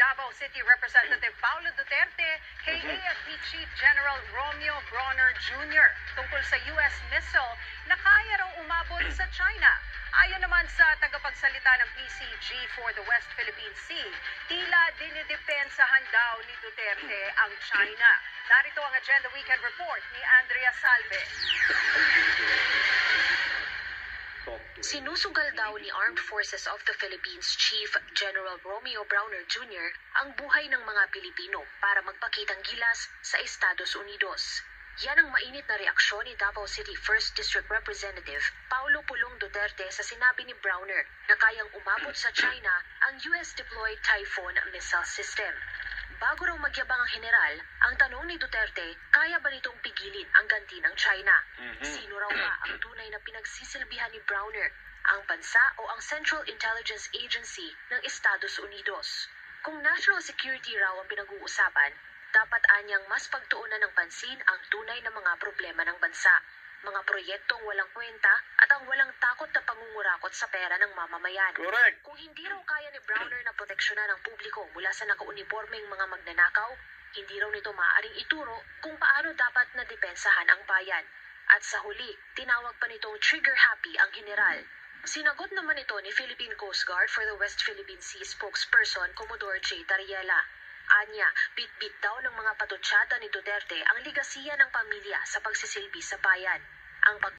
Davao City Representative Paulo Duterte kay AFP Chief General Romeo Bronner Jr. tungkol sa U.S. missile na kaya raw umabot sa China. Ayon naman sa tagapagsalita ng PCG for the West Philippine Sea, tila dinidepensahan daw ni Duterte ang China. Narito ang Agenda Weekend Report ni Andrea Salve. Sinusugal daw ni Armed Forces of the Philippines Chief General Romeo Browner Jr. ang buhay ng mga Pilipino para magpakitang gilas sa Estados Unidos. Yan ang mainit na reaksyon ni Davao City 1st District Representative Paulo Pulong Duterte sa sinabi ni Browner na kayang umabot sa China ang US-deployed Typhoon missile system. Bago raw magyabang ang general, ang tanong ni Duterte, kaya ba nitong pigilin ang ganti ng China? Sino raw ba ang tunay na pinagsisilbihan ni Browner, ang bansa o ang Central Intelligence Agency ng Estados Unidos? Kung national security raw ang pinag-uusapan, dapat anyang mas pagtuunan ng pansin ang tunay na mga problema ng bansa, mga proyektong walang kwenta at ang walang takot na pangungurakot sa pera ng mamamayan. Correct. Kung hindi raw kaya ni Browner na proteksyonan ang publiko mula sa nakauniformeng mga magnanakaw, hindi raw nito maaaring ituro kung paano dapat na depensahan ang bayan. At sa huli, tinawag pa nitong trigger-happy ang general. Sinagot naman ito ni Philippine Coast Guard for the West Philippine Sea spokesperson Commodore J. Tariela. Anya, bit-bit daw ng mga patutsada ni Duterte ang ligasiya ng pamilya sa pagsisilbi sa bayan. Ang pag